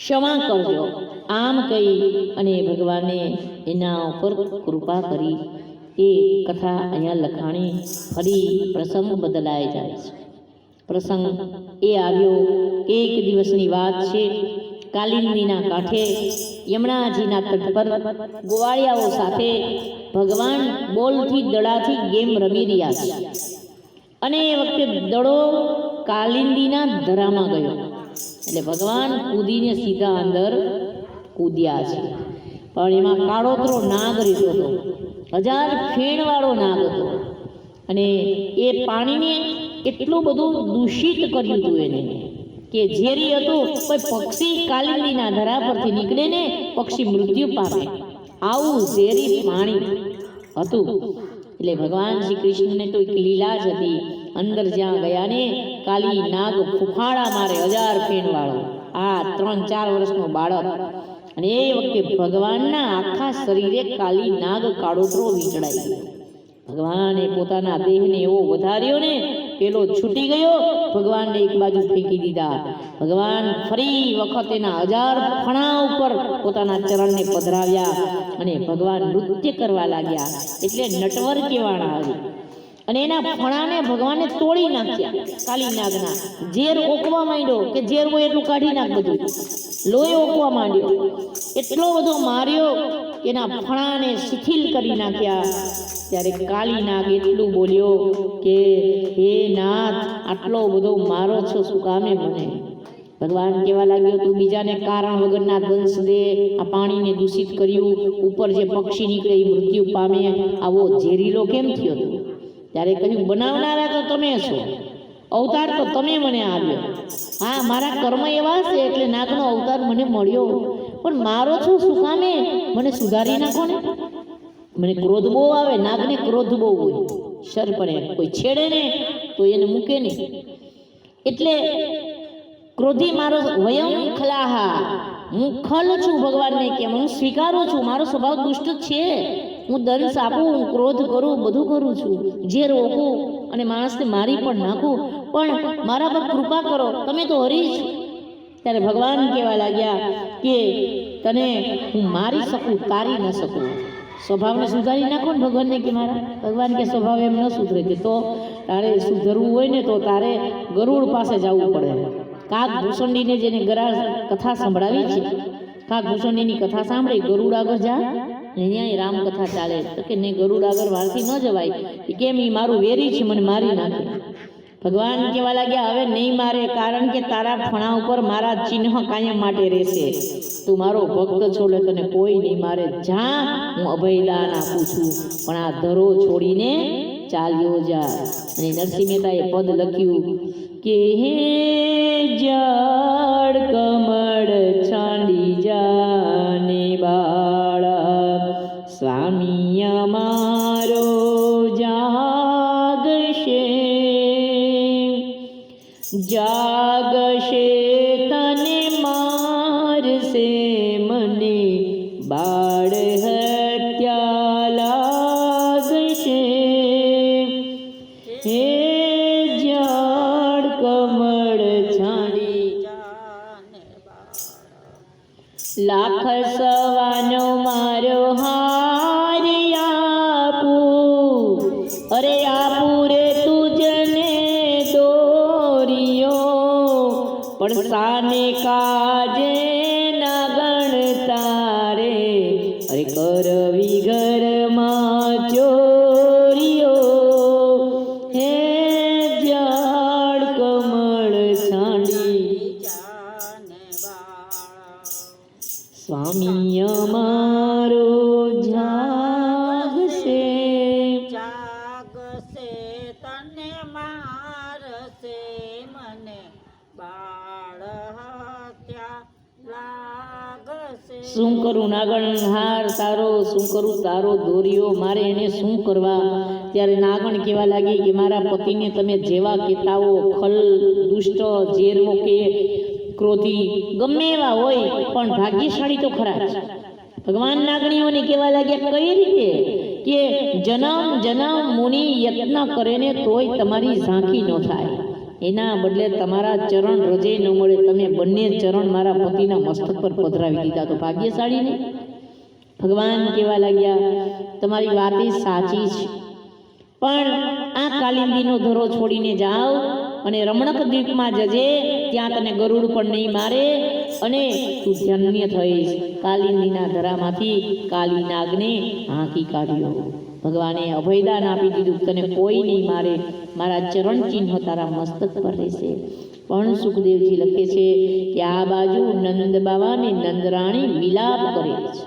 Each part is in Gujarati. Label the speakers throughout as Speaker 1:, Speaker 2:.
Speaker 1: ક્ષમા કરજો. આમ કહી અને ભગવાને એના ઉપર કૃપા કરી એ કથા અહીંયા લખાણી ફરી પ્રસંગ બદલાઈ જાય છે. પ્રસંગ એ આવ્યો, એક દિવસની વાત છે. કાલિંદીના કાંઠે યમુનાજીના તટ પર ગોવાળિયાઓ સાથે ભગવાન બોલથી દડાથી ગેમ રમી રહ્યા છે. અને એ વખતે દડો કાલિંદીના ધરામાં ગયો. એટલે ભગવાન કૂદીને સીધા અંદર કૂદ્યા છે. પણ એમાં કાળોતરો નાગ રીતો હતો. હજાર ફેણવાળો નાગ હતો. અને એ પાણીને એટલું બધું દૂષિત કર્યું હતું એને, કે ઝેરી હતું, કોઈ પક્ષી કાલિંદીના ધરા પરથી નીકળે ને પક્ષી મૃત્યુ પામે. આવું ઝેરી પાણી હતું. એટલે ભગવાન શ્રી કૃષ્ણને તો એક લીલા જ હતી. અંદર જ્યાં ગયા ને કાલી નાગ ફૂફાળા મારે હજાર ફેણવાળો. આ ત્રણ ચાર વર્ષનો બાળક. અને એ વખતે ભગવાનના આખા શરીરે કાલી નાગ કાળોતરો વીંટળાઈ ગયો. ભગવાને પોતાના દેહને એવો વધાર્યો ને, પેલો છૂટી ગયો, ભગવાનને એક બાજુ ફેંકી દીધા. ભગવાન ફરી વખત એના હજાર ફણા ઉપર પોતાના ચરણને પધરાવ્યા અને ભગવાન નૃત્ય કરવા લાગ્યા. એટલે નટવર કેવાણા આવી અને એના ફણાને ભગવાને તોડી નાખ્યા કાલી નાગના. ઝેર ઓકવા માંડ્યો કે ઝેર હોય એટલું કાઢી નાખ બધું. લોહી ઓકવા માંડ્યો. એટલો બધો માર્યો કે એના ફણાને શિથિલ કરી નાખ્યા. ત્યારે કાલી નાગ એટલું બોલ્યો કે, હે નાથ, આટલો બધો મારો છો, શું કામે મને? ભગવાન કહેવા લાગ્યો, તું બીજાને કારણ વગરના દંશ દે, આ પાણીને દૂષિત કર્યું. ઉપર જે પક્ષી નીકળે એ મૃત્યુ પામે. આવો ઝેરીલો કેમ થયો ત્યારે કહ્યું, બનાવનારા તો તમે છો. અવતાર તો તમે મને આવ્યો હા, મારા કર્મ એવા છે એટલે નાગનો અવતાર મને મળ્યો. પણ મારો છું શું કામે? મને સુધારી નાખો ને. મને ક્રોધ બહુ આવે, નાગને ક્રોધ બહુ હોય. શર પડે, કોઈ છેડે ને, તો એને મૂકે નહીં. એટલે ક્રોધી મારો વયમ ખલાહા. હું ખલ છું ભગવાનને કેમ હું સ્વીકારું છું. મારો સ્વભાવ દુષ્ટ છે. હું દંશ આપું હું ક્રોધ કરું, બધું કરું છું. જે રોકું અને માણસને મારી પણ નાખું. પણ મારા પર કૃપા કરો, તમે તો હરી છો ત્યારે ભગવાન કહેવા લાગ્યા કે તને હું મારી શકું, તારી ન શકું. સ્વભાવને સુધારી નાખો ને ભગવાનને કે મારા. ભગવાન કે સ્વભાવ એમ ન સુધરે કે તો તારે સુધરવું હોય ને તો તારે ગરુડ પાસે જવું પડે. કાક ભૂષણડીને જેને ગરા કથા સંભળાવી છે. કાક ભૂષણીની કથા સાંભળી, ગરુડ આગળ જા. અહીંયા રામ કથા ચાલે તો કે નહીં, ગરુડ આગળ વારથી ન જવાય. કેમ એ મારું વેરી છે, મને મારી નાખે. ભગવાન કહેવા લાગ્યા, હવે નહીં મારે, કારણ કે તારા ફણા ઉપર મારા ચિહ્ન કાયમ માટે રહેશે. તું મારો ભક્ત છો, એટલે તને કોઈ નહીં મારે. જા, હું અભયદાન આપું છું. પણ આ ધરો છોડીને ચાલ્યો જા અને નરસિંહ મહેતાએ પદ લખ્યું કે, હે જળ કમળ લાખ સવાનો મારો હારી આપુ. અરે આપુ રે તુજને દોરિયો. પણ સાને કાજે શું કરું નાગણ હાર તારો, શું કરું તારો દોર્યો મારે એને શું કરવા? ત્યારે નાગણ કહેવા લાગી કે મારા પતિને તમે જેવા કહેતાઓ ખલ, દુષ્ટ, ઝેરવો કે ક્રોધી, ગમે એવા હોય, પણ ભાગ્યશાળી તો ખરા ભગવાન નાગણીઓને કહેવા લાગ્યા, કઈ રીતે? કે જન્મ જન્મ મુનિ યત્ન કરે ને તોય તમારી ઝાંખી ન થાય. એના બદલે તમારા ચરણ રજે ન મળે, તમે બંને ચરણ મારા પતિના મસ્તક પર પધરાવી દીધા તો ભાગ્યશાળી ને? ભગવાન કહેવા લાગ્યા, તમારી વાત સાચી છે. પણ આ કાલિંદીનો ધરો છોડીને જાઓ અને રમણક દ્વીપમાં જજે, ત્યાં તને ગરુડ પણ નહીં મારે. અને તું ધન્ય થઈશ. કાલિંદીના ધરામાંથી કાલી નાગને હાંકી કાઢ્યો. ભગવાને અભયદાન આપી દીધું તને કોઈ નહીં મારે. મારા ચરણ ચિહ્ન તારા મસ્તક પર રહેશે. પણ સુખદેવજી લખે છે કે આ બાજુ નંદ બાબા અને નંદરાણી વિલાપ કરે છે.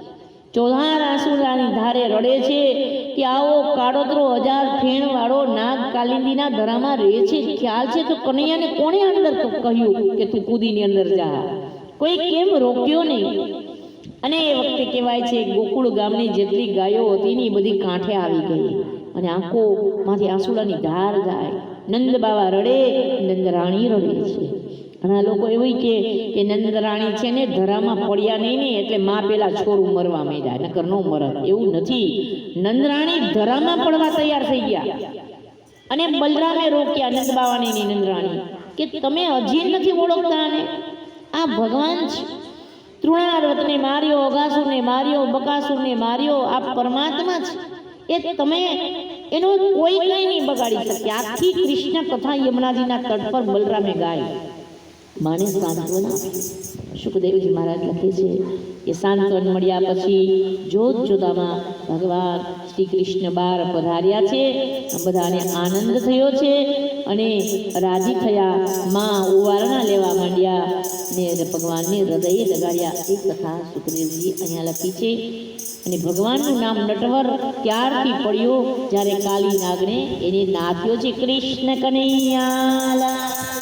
Speaker 1: ચોધાર આસુરાની ધારે રડે છે કે આવો કાળોતરો હજાર ફેણ વાળો નાગ કાલિંદીના ધરામાં રહે છે. ખ્યાલ છે તો કનૈયાને કોણે અંદર કહ્યું કે તું કૂદીની અંદર જા? કોઈ કેમ રોક્યો નહીં? અને એ વખતે કહેવાય છે, ગોકુળ ગામની જેટલી ગાયો હતી ને એ બધી કાંઠે આવી ગઈ. અને આંખોમાંથી આંસુડાની ધાર જાય. નંદ બાવા રડે, નંદ રાણી રડે છે. ઘણા લોકો એવું કે કે નંદ રાણી છે ને ધરામાં પડ્યા નહીં ને એટલે માં પેલા છોરું મરવા માંડ્યા, નકર નો મરત. એવું નથી. નંદ રાણી ધરામાં પડવા તૈયાર થઈ ગયા. અને બલરામે રોક્યા નંદ બાવાની નંદરાણી નંદ રાણી કે તમે હજી નથી ઓળખતા આ ભગવાન છે. તૃણારવતને માર્યો, અગાસુરને માર્યો, બકાસુરને માર્યો, આ પરમાત્મા છે એ તમે એનો કોઈ કંઈ નહીં બગાડી શકે. આખી કૃષ્ણ કથા યમુનાજીના તટ પર બલરામે ગાઈ માને સાંત્વના. સુખદેવજી મહારાજ લખે છે કે સાંત્વન મળ્યા પછી જોત જોતામાં ભગવાન શ્રી કૃષ્ણ બાર પધાર્યા છે. બધાને આનંદ થયો છે અને રાજી થયા માં ઉવારણા લેવા માંડ્યા ને ભગવાનને હૃદયે લગાડ્યા. એ કથા સુખદેવજી અહીંયા લખી છે. અને ભગવાનનું નામ નટવર ત્યારથી પડ્યો જ્યારે કાલી નાગને એને નાથ્યો છે કૃષ્ણ કનૈયાલા